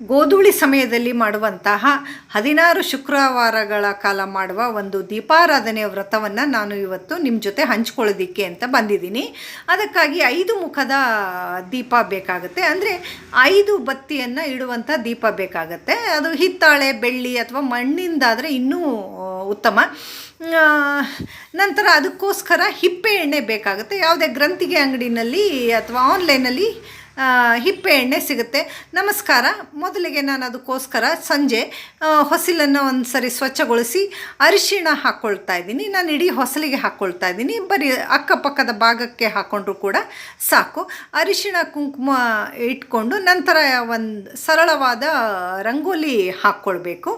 ಗೋಧೂಳಿ ಸಮಯದಲ್ಲಿ ಮಾಡುವಂತಹ ಹದಿನಾರು ಶುಕ್ರವಾರಗಳ ಕಾಲ ಮಾಡುವ ಒಂದು ದೀಪಾರಾಧನೆಯ ವ್ರತವನ್ನು ನಾನು ಇವತ್ತು ನಿಮ್ಮ ಜೊತೆ ಹಂಚ್ಕೊಳ್ಳೋದಿಕ್ಕೆ ಅಂತ ಬಂದಿದ್ದೀನಿ. ಅದಕ್ಕಾಗಿ ಐದು ಮುಖದ ದೀಪ ಬೇಕಾಗುತ್ತೆ. ಅಂದರೆ ಐದು ಬತ್ತಿಯನ್ನು ಇಡುವಂಥ ದೀಪ ಬೇಕಾಗುತ್ತೆ. ಅದು ಹಿತ್ತಾಳೆ, ಬೆಳ್ಳಿ ಅಥವಾ ಮಣ್ಣಿಂದಾದರೆ ಇನ್ನೂ ಉತ್ತಮ. ನಂತರ ಅದಕ್ಕೋಸ್ಕರ ಹಿಪ್ಪೆ ಎಣ್ಣೆ ಬೇಕಾಗುತ್ತೆ. ಯಾವುದೇ ಗ್ರಂಥಿಗೆ ಅಂಗಡಿನಲ್ಲಿ ಅಥವಾ ಆನ್ಲೈನಲ್ಲಿ ಹಿಪ್ಪೆ ಎಣ್ಣೆ ಸಿಗುತ್ತೆ. ನಮಸ್ಕಾರ. ಮೊದಲಿಗೆ ನಾನು ಅದಕ್ಕೋಸ್ಕರ ಸಂಜೆ ಹೊಸಲನ್ನು ಒಂದು ಸರಿ ಸ್ವಚ್ಛಗೊಳಿಸಿ ಅರಿಶಿಣ ಹಾಕ್ಕೊಳ್ತಾ ಇದ್ದೀನಿ. ನಾನು ಇಡೀ ಹೊಸಲಿಗೆ ಹಾಕ್ಕೊಳ್ತಾ ಇದ್ದೀನಿ. ಬರೀ ಅಕ್ಕಪಕ್ಕದ ಭಾಗಕ್ಕೆ ಹಾಕ್ಕೊಂಡ್ರು ಕೂಡ ಸಾಕು. ಅರಿಶಿಣ ಕುಂಕುಮ ಇಟ್ಕೊಂಡು ನಂತರ ಒಂದು ಸರಳವಾದ ರಂಗೋಲಿ ಹಾಕ್ಕೊಳ್ಬೇಕು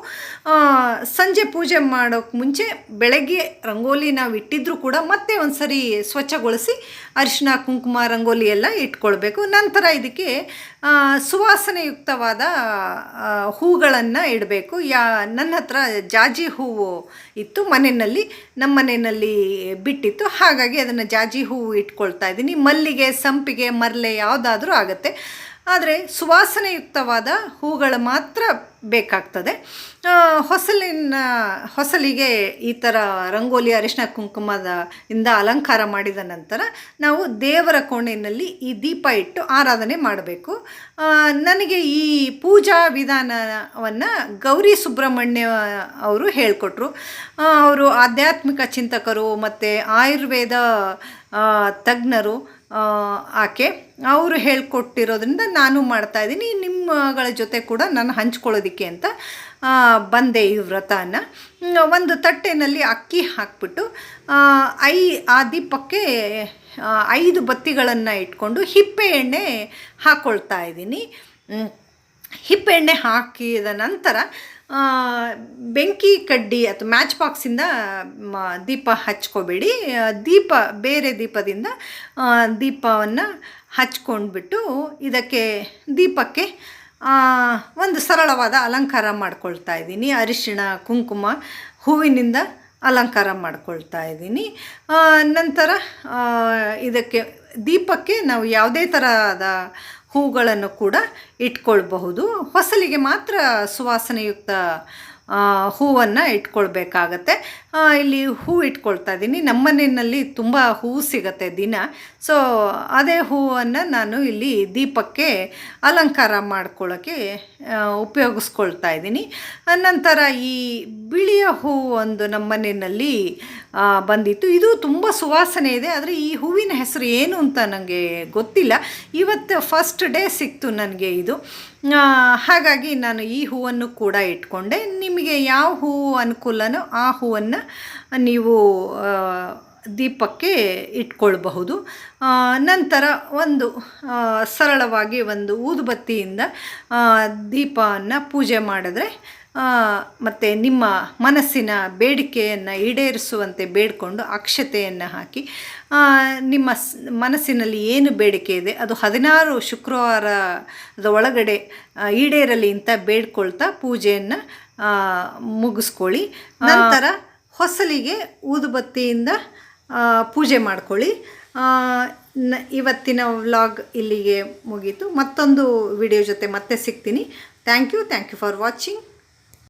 ಸಂಜೆ ಪೂಜೆ ಮಾಡೋಕ್ಕೆ ಮುಂಚೆ ಬೆಳಗ್ಗೆ ರಂಗೋಲಿ ನಾವು ಇಟ್ಟಿದ್ರೂ ಕೂಡ ಮತ್ತೆ ಒಂದು ಸರಿ ಸ್ವಚ್ಛಗೊಳಿಸಿ ಅರಿಶಿಣ, ಕುಂಕುಮ, ರಂಗೋಲಿ ಎಲ್ಲ ಇಟ್ಕೊಳ್ಬೇಕು. ನಂತರ ಇದಕ್ಕೆ ಸುವಾಸನೆಯುಕ್ತವಾದ ಹೂಗಳನ್ನು ಇಡಬೇಕು. ಯಾ, ನನ್ನ ಹತ್ರ ಜಾಜಿ ಹೂವು ಇತ್ತು, ಮನೆಯಲ್ಲಿ, ನಮ್ಮ ಮನೆಯಲ್ಲಿ ಬಿಟ್ಟಿತ್ತು. ಹಾಗಾಗಿ ಅದನ್ನು ಜಾಜಿ ಹೂವು ಇಟ್ಕೊಳ್ತಾ ಇದ್ದೀನಿ. ಮಲ್ಲಿಗೆ, ಸಂಪಿಗೆ, ಮರ್ಲೆ ಯಾವುದಾದ್ರೂ ಆಗುತ್ತೆ. ಆದರೆ ಸುವಾಸನೆಯುಕ್ತವಾದ ಹೂಗಳು ಮಾತ್ರ ಬೇಕಾಗ್ತದೆ. ಹೊಸಲಿನ, ಹೊಸಲಿಗೆ ಈ ಥರ ರಂಗೋಲಿ ಅರಿಶಿನ ಕುಂಕುಮದ ಇಂದ ಅಲಂಕಾರ ಮಾಡಿದ ನಂತರ ನಾವು ದೇವರ ಕೋಣೆಯಲ್ಲಿ ಈ ದೀಪ ಇಟ್ಟು ಆರಾಧನೆ ಮಾಡಬೇಕು. ನನಗೆ ಈ ಪೂಜಾ ವಿಧಾನವನ್ನು ಗೌರಿ ಸುಬ್ರಹ್ಮಣ್ಯ ಅವರು ಹೇಳಿಕೊಟ್ರು. ಅವರು ಆಧ್ಯಾತ್ಮಿಕ ಚಿಂತಕರು ಮತ್ತು ಆಯುರ್ವೇದ ತಜ್ಞರು. ಆಕೆ ಅವರು ಹೇಳ್ಕೊಟ್ಟಿರೋದ್ರಿಂದ ನಾನು ಮಾಡ್ತಾ ಇದ್ದೀನಿ. ನಿಮ್ಮಗಳ ಜೊತೆ ಕೂಡ ನಾನು ಹಂಚ್ಕೊಳ್ಳೋದಕ್ಕೆ ಅಂತ ಬಂದೆ ಈ ವ್ರತನ. ಒಂದು ತಟ್ಟೆನಲ್ಲಿ ಅಕ್ಕಿ ಹಾಕ್ಬಿಟ್ಟು ಐ, ಆ ದೀಪಕ್ಕೆ ಐದು ಬತ್ತಿಗಳನ್ನು ಇಟ್ಕೊಂಡು ಹಿಪ್ಪೆ ಎಣ್ಣೆ ಹಾಕ್ಕೊಳ್ತಾ ಇದ್ದೀನಿ. ಹಿಪ್ಪೆಣ್ಣೆ ಹಾಕಿದ ನಂತರ ಬೆಂಕಿ ಕಡ್ಡಿ ಅಥವಾ ಮ್ಯಾಚ್ ಬಾಕ್ಸಿಂದ ದೀಪ ಹಚ್ಕೋಬೇಡಿ. ದೀಪ, ಬೇರೆ ದೀಪದಿಂದ ದೀಪವನ್ನು ಹಚ್ಕೊಂಡ್ಬಿಟ್ಟು ಇದಕ್ಕೆ ದೀಪಕ್ಕೆ ಒಂದು ಸರಳವಾದ ಅಲಂಕಾರ ಮಾಡ್ಕೊಳ್ತಾ ಇದ್ದೀನಿ. ಅರಿಶಿಣ, ಕುಂಕುಮ, ಹೂವಿನಿಂದ ಅಲಂಕಾರ ಮಾಡ್ಕೊಳ್ತಾ ಇದ್ದೀನಿ. ನಂತರ ಇದಕ್ಕೆ ದೀಪಕ್ಕೆ ನಾವು ಯಾವುದೇ ಥರದ ಹೂಗಳನ್ನು ಕೂಡ ಇಟ್ಕೊಳ್ಬಹುದು. ಹೊಸಲಿಗೆ ಮಾತ್ರ ಸುವಾಸನೆಯುಕ್ತ ಹೂವನ್ನು ಇಟ್ಕೊಳ್ಬೇಕಾಗತ್ತೆ. ಇಲ್ಲಿ ಹೂ ಇಟ್ಕೊಳ್ತಾ ಇದ್ದೀನಿ. ನಮ್ಮ ಮನೆಯಲ್ಲಿ ತುಂಬ ಹೂವು ಸಿಗತ್ತೆ ದಿನ. ಸೊ ಅದೇ ಹೂವನ್ನು ನಾನು ಇಲ್ಲಿ ದೀಪಕ್ಕೆ ಅಲಂಕಾರ ಮಾಡ್ಕೊಳ್ಳೋಕ್ಕೆ ಉಪಯೋಗಿಸ್ಕೊಳ್ತಾ ಇದ್ದೀನಿ. ನಂತರ ಈ ಬಿಳಿಯ ಹೂ ಒಂದು ನಮ್ಮ ಮನೆಯಲ್ಲಿ ಬಂದಿತ್ತು. ಇದು ತುಂಬ ಸುವಾಸನೆ ಇದೆ, ಆದರೆ ಈ ಹೂವಿನ ಹೆಸರು ಏನು ಅಂತ ನನಗೆ ಗೊತ್ತಿಲ್ಲ. ಇವತ್ತು ಫಸ್ಟ್ ಡೇ ಸಿಕ್ತು ನನಗೆ ಇದು. ಹಾಗಾಗಿ ನಾನು ಈ ಹೂವನ್ನು ಕೂಡ ಇಟ್ಕೊಂಡೆ. ನಿಮಗೆ ಯಾವ ಹೂವು ಅನುಕೂಲನೋ ಆ ಹೂವನ್ನು ನೀವು ದೀಪಕ್ಕೆ ಇಟ್ಕೊಳ್ಬಹುದು. ನಂತರ ಒಂದು ಸರಳವಾಗಿ ಒಂದು ಊದುಬತ್ತಿಯಿಂದ ದೀಪವನ್ನು ಪೂಜೆ ಮಾಡಿದ್ರೆ ಮತ್ತು ನಿಮ್ಮ ಮನಸ್ಸಿನ ಬೇಡಿಕೆಯನ್ನು ಈಡೇರಿಸುವಂತೆ ಬೇಡಿಕೊಂಡು ಅಕ್ಷತೆಯನ್ನು ಹಾಕಿ ನಿಮ್ಮ ಮನಸ್ಸಿನಲ್ಲಿ ಏನು ಬೇಡಿಕೆ ಇದೆ ಅದು ಹದಿನಾರು ಶುಕ್ರವಾರದ ಒಳಗಡೆ ಈಡೇರಲಿ ಅಂತ ಬೇಡ್ಕೊಳ್ತಾ ಪೂಜೆಯನ್ನು ಮುಗಿಸ್ಕೊಳ್ಳಿ. ನಂತರ ಹೊಸಲಿಗೆ ಊದುಬತ್ತಿಯಿಂದ ಪೂಜೆ ಮಾಡ್ಕೊಳ್ಳಿ. ನ ಇವತ್ತಿನ ವ್ಲಾಗ್ ಇಲ್ಲಿಗೆ ಮುಗೀತು. ಮತ್ತೊಂದು ವಿಡಿಯೋ ಜೊತೆ ಮತ್ತೆ ಸಿಗ್ತೀನಿ. Thank you thank you for watching.